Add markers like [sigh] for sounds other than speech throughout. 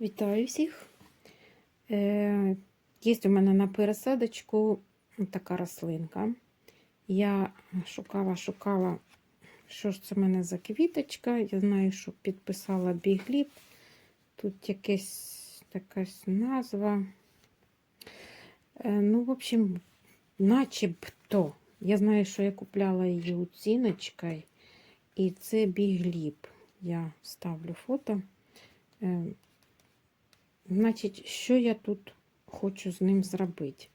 Вітаю всіх. Е, Є у мене на пересадочку така рослинка. Я шукала, шукала, що ж це в мене за квіточка. Я знаю, що підписала бігліп. Тут якась якась назва. Е, ну, в общем, начебто. Я знаю, що я купляла її оціночкою. І це бігліп. Я ставлю фото. Значить, що я тут хочу з ним зробити?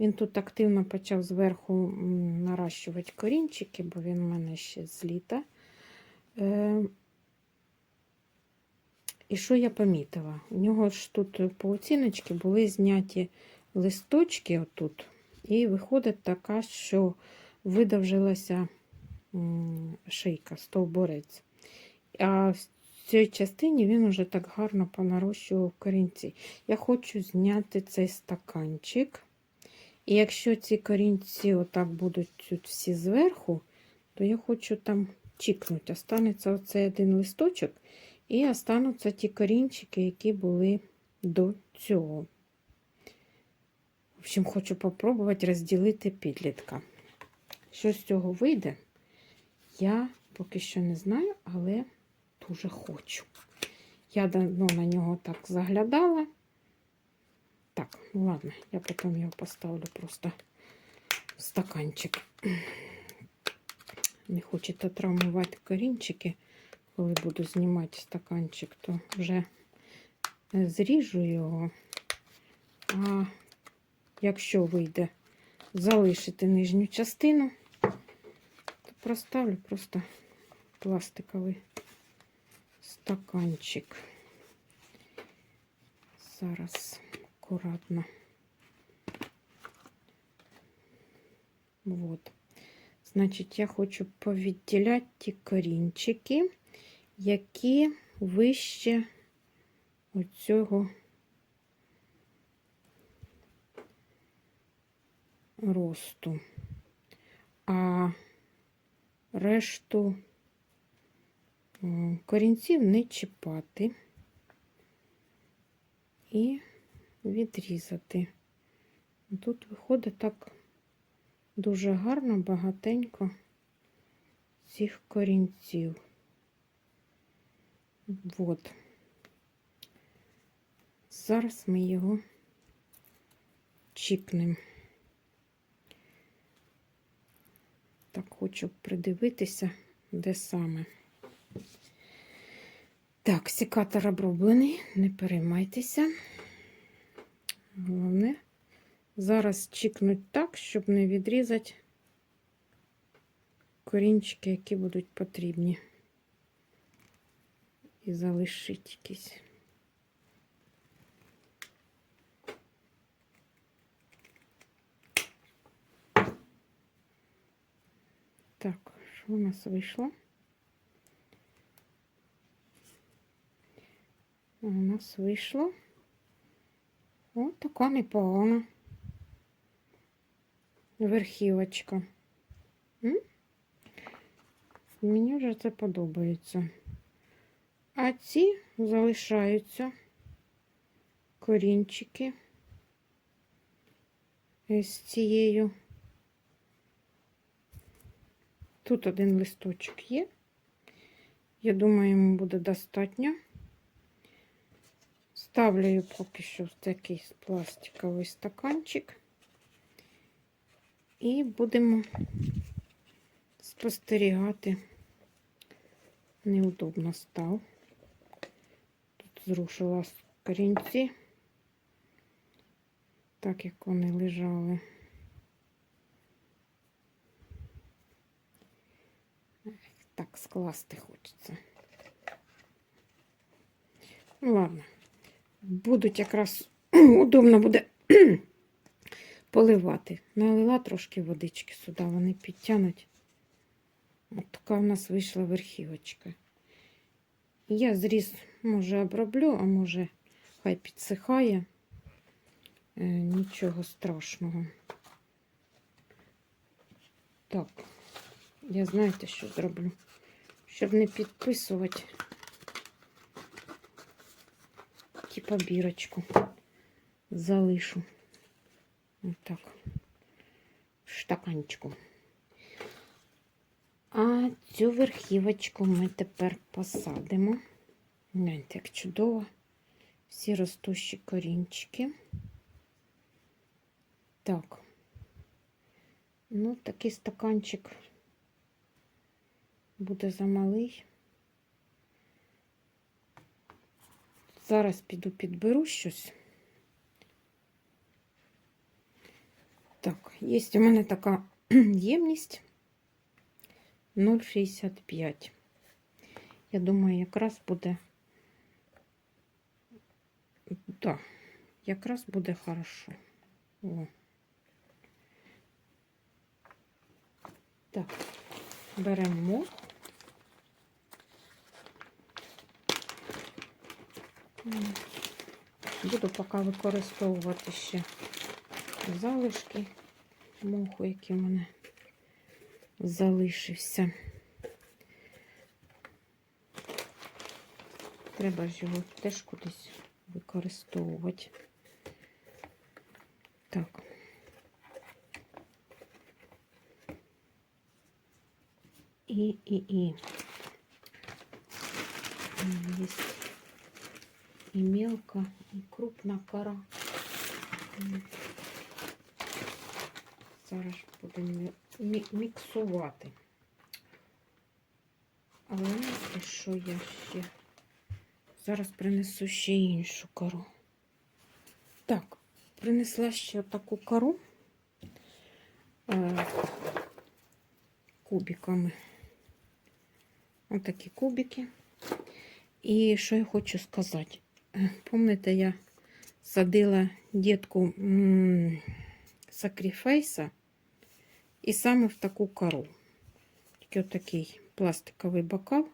Він тут активно почав зверху наращувати корінчики, бо він у мене ще з літа. Е, і що я помітила? У нього ж тут по оціночці були зняті листочки отут, і виходить така, що видовжилася шийка, стовбурець. А в цій частині він уже так гарно понарощував корінці. Я хочу зняти цей стаканчик. І якщо ці корінці отак будуть тут всі зверху, то я хочу там чікнути. Останеться оцей один листочок, і остануться ті корінчики, які були до цього. В общем, хочу попробувати розділити підлітка. Що з цього вийде, я поки що не знаю, але дуже хочу. Я давно на нього так заглядала. Так, ну ладно, я потім його поставлю просто в стаканчик. Не хочете травмувати корінчики, коли буду знімати стаканчик, то вже зріжу його. А якщо вийде залишити нижню частину, то проставлю просто пластиковий стаканчик. Зараз акуратно. Вот. Значить, я хочу повідділяти ті корінчики, які вище оцього росту. А решту корінців не чіпати і відрізати. Тут виходить так дуже гарно, багатенько цих корінців. От. Зараз ми його чікнемо. Так хочу придивитися, де саме. Так, секатор оброблений, не переймайтеся. Головне, зараз чікнуть так, щоб не відрізати корінчики, які будуть потрібні. І залишити якісь. Так, що у нас вийшло? У нас вийшло Ось така непогана верхівочка. Мені вже це подобається. А ці залишаються корінчики з цією. Тут один листочок є. Я думаю, йому буде достатньо. Ставлю поки що в такий пластиковий стаканчик. І будемо спостерігати. Неудобно став. Тут зрушила корінці, так як вони лежали. Так, скласти хочеться. Ну, ладно будуть якраз [clears throat] удобно буде [clears throat] поливати. Налила трошки водички сюди, вони підтягнуть. От така у нас вийшла верхівочка. Я зріз, може, оброблю, а може, хай підсихає. Е, нічого страшного. Так, я знаєте, що зроблю? Щоб не підписувати типа бірочку залишу. Отак. В стаканчику. А цю верхівочку ми тепер посадимо. Гляньте, як чудово. Всі ростущі корінчики. Так. Ну, такий стаканчик буде замалий. Зараз піду підберу щось. Так, є у мене така [clears throat] ємність 0,65. Я думаю, якраз буде. Так, якраз буде хорошо. О. Так, беремо. Буду поки використовувати ще залишки моху, який в мене залишився. Треба ж його теж кудись використовувати. Так. І, і, і. Є і мелка, і крупна кора. Зараз будемо міксувати. Але що я ще зараз принесу ще іншу кору. Так, принесла ще таку кору е, кубиками. Отакі кубики. І що я хочу сказати? Помните, я садила дітку м, сакріфейса і саме в таку кору. Тільки отакий пластиковий бокал.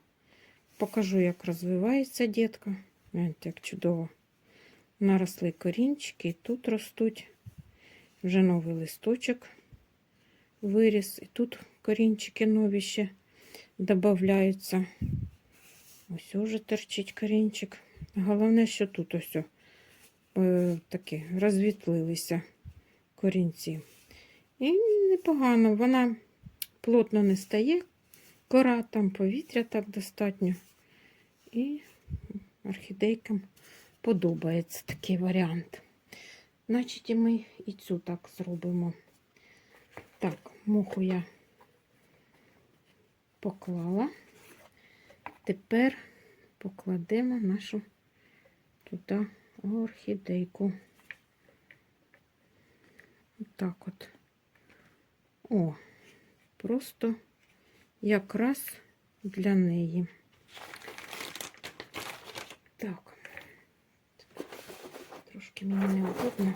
Покажу, як розвивається дітка. Гляньте, як чудово. Наросли корінчики, і тут ростуть. Вже новий листочок виріс. І тут корінчики нові ще додаються. Ось уже торчить корінчик. Головне, що тут ось е, такі розвітлилися корінці. І непогано, вона плотно не стає, кора, там повітря так достатньо. І орхідейкам подобається такий варіант. Значить, і ми і цю так зробимо. Так, муху я поклала. Тепер покладемо нашу туди орхідейку. Так от. О, просто якраз для неї. Так, трошки мені неудобно.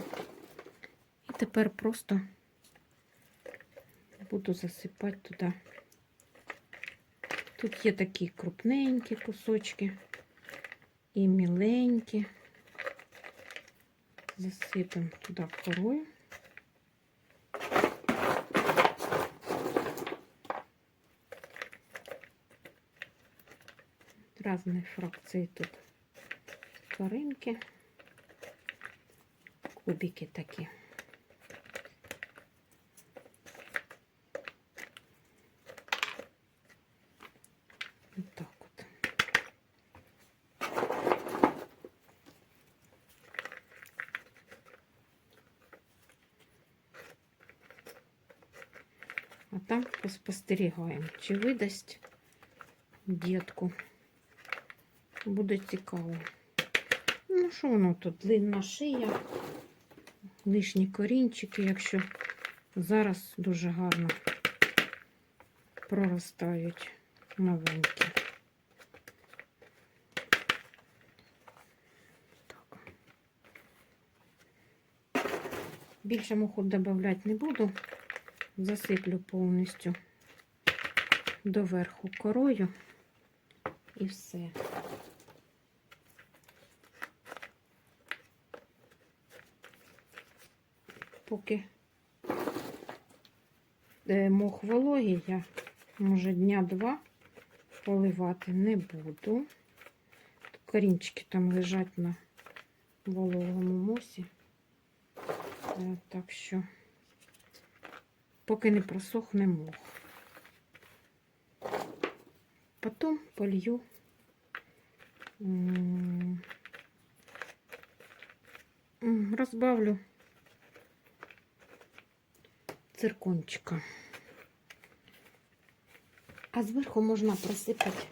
І тепер просто буду засипати туди. Тут є такі крупненькі кусочки і міленькі. Засипемо туди корою. Разные фракции тут коринки, кубики такі. Вот так вот. А там поспостерігаємо, чи видасть дітку. Буде цікаво. Ну, що воно тут? Длинна шия, лишні корінчики, якщо зараз дуже гарно проростають новенькі. Більше моху додавати не буду. Засиплю повністю доверху корою і все. Поки е, мох вологий, я може дня два поливати не буду. Корінчики там лежать на вологому мосі. Е, Так що, поки не просохне мох. Потім полью розбавлю циркончика. А зверху можна присипати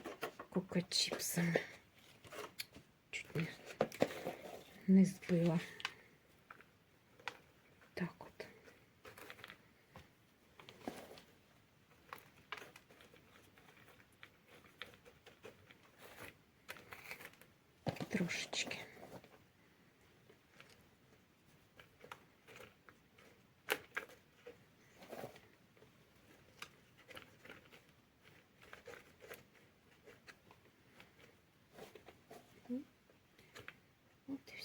кока-чіпсами. Чуть не збила. Так от. Трошечки.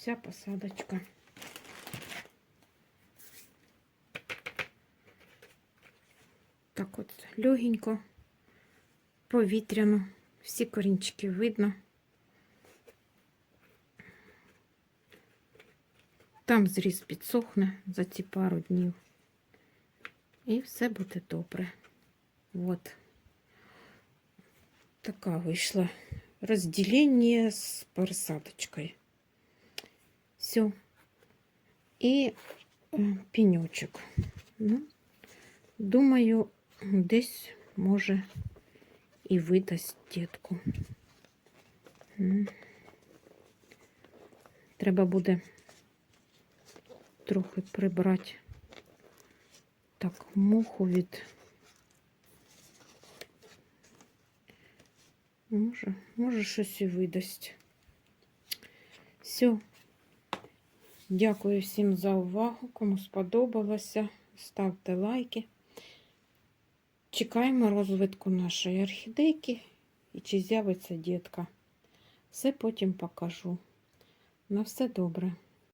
Вся посадочка. Так от легенько, повітряно, всі корінчики видно. Там зріз підсохне за ці пару днів. І все буде добре. От. Така вийшла розділення з пересадочкою. Все. І пеньочок. Ну, думаю, десь може і видасть дітку. Треба буде трохи прибрати так муху від. Може, може щось і видасть. Все. Дякую всім за увагу. Кому сподобалося, ставте лайки. Чекаємо розвитку нашої орхідейки і чи з'явиться дітка. Все потім покажу. На все добре.